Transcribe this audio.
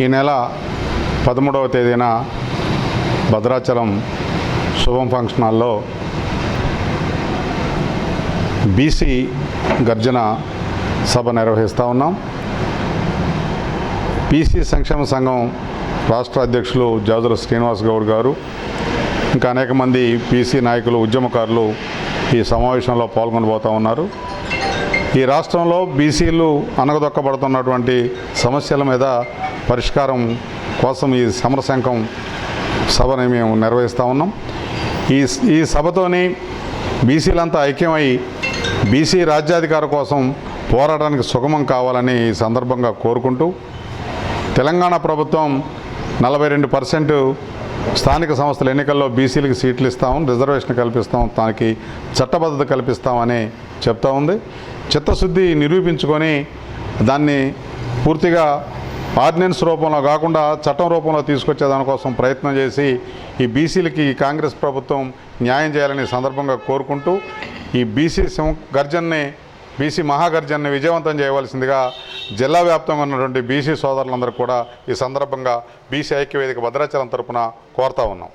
ఈ నెల పదమూడవ తేదీన భద్రాచలం శుభం ఫంక్షన్ హాల్లో బీసీ గర్జన సభ నిర్వహిస్తూ ఉన్నాం. బీసీ సంక్షేమ సంఘం రాష్ట్ర అధ్యక్షులు జాజుల శ్రీనివాస్ గౌడ్ గారు ఇంకా అనేక మంది బీసీ నాయకులు ఉద్యమకారులు ఈ సమావేశంలో పాల్గొనబోతూ ఉన్నారు. ఈ రాష్ట్రంలో బీసీలు అనగదొక్కబడుతున్నటువంటి సమస్యల మీద పరిష్కారం కోసం ఈ సమరశంఖం సభని మేము నిర్వహిస్తూ ఉన్నాం. ఈ ఈ సభతోని బీసీలంతా ఐక్యమై బీసీ రాజ్యాధికార కోసం పోరాటానికి సుగమం కావాలని ఈ సందర్భంగా కోరుకుంటూ తెలంగాణ ప్రభుత్వం నలభై రెండు పర్సెంట్ స్థానిక సంస్థల ఎన్నికల్లో బీసీలకు సీట్లు ఇస్తాం రిజర్వేషన్ కల్పిస్తాం దానికి చట్టబద్ధత కల్పిస్తామని చెప్తా ఉంది. చిత్తశుద్ధి నిరూపించుకొని దాన్ని పూర్తిగా ఆర్డినెన్స్ రూపంలో కాకుండా చట్టం రూపంలో తీసుకొచ్చే దానికోసం ప్రయత్నం చేసి ఈ బీసీలకి కాంగ్రెస్ ప్రభుత్వం న్యాయం చేయాలని సందర్భంగా కోరుకుంటూ ఈ బీసీ సం గర్జన్ని బీసీ మహాగర్జన్ని విజయవంతం చేయవలసిందిగా జిల్లా వ్యాప్తంగా ఉన్నటువంటి బీసీ సోదరులందరూ కూడా ఈ సందర్భంగా బీసీ ఐక్యవేదిక భద్రాచలం తరపున కోరుతా ఉన్నాం.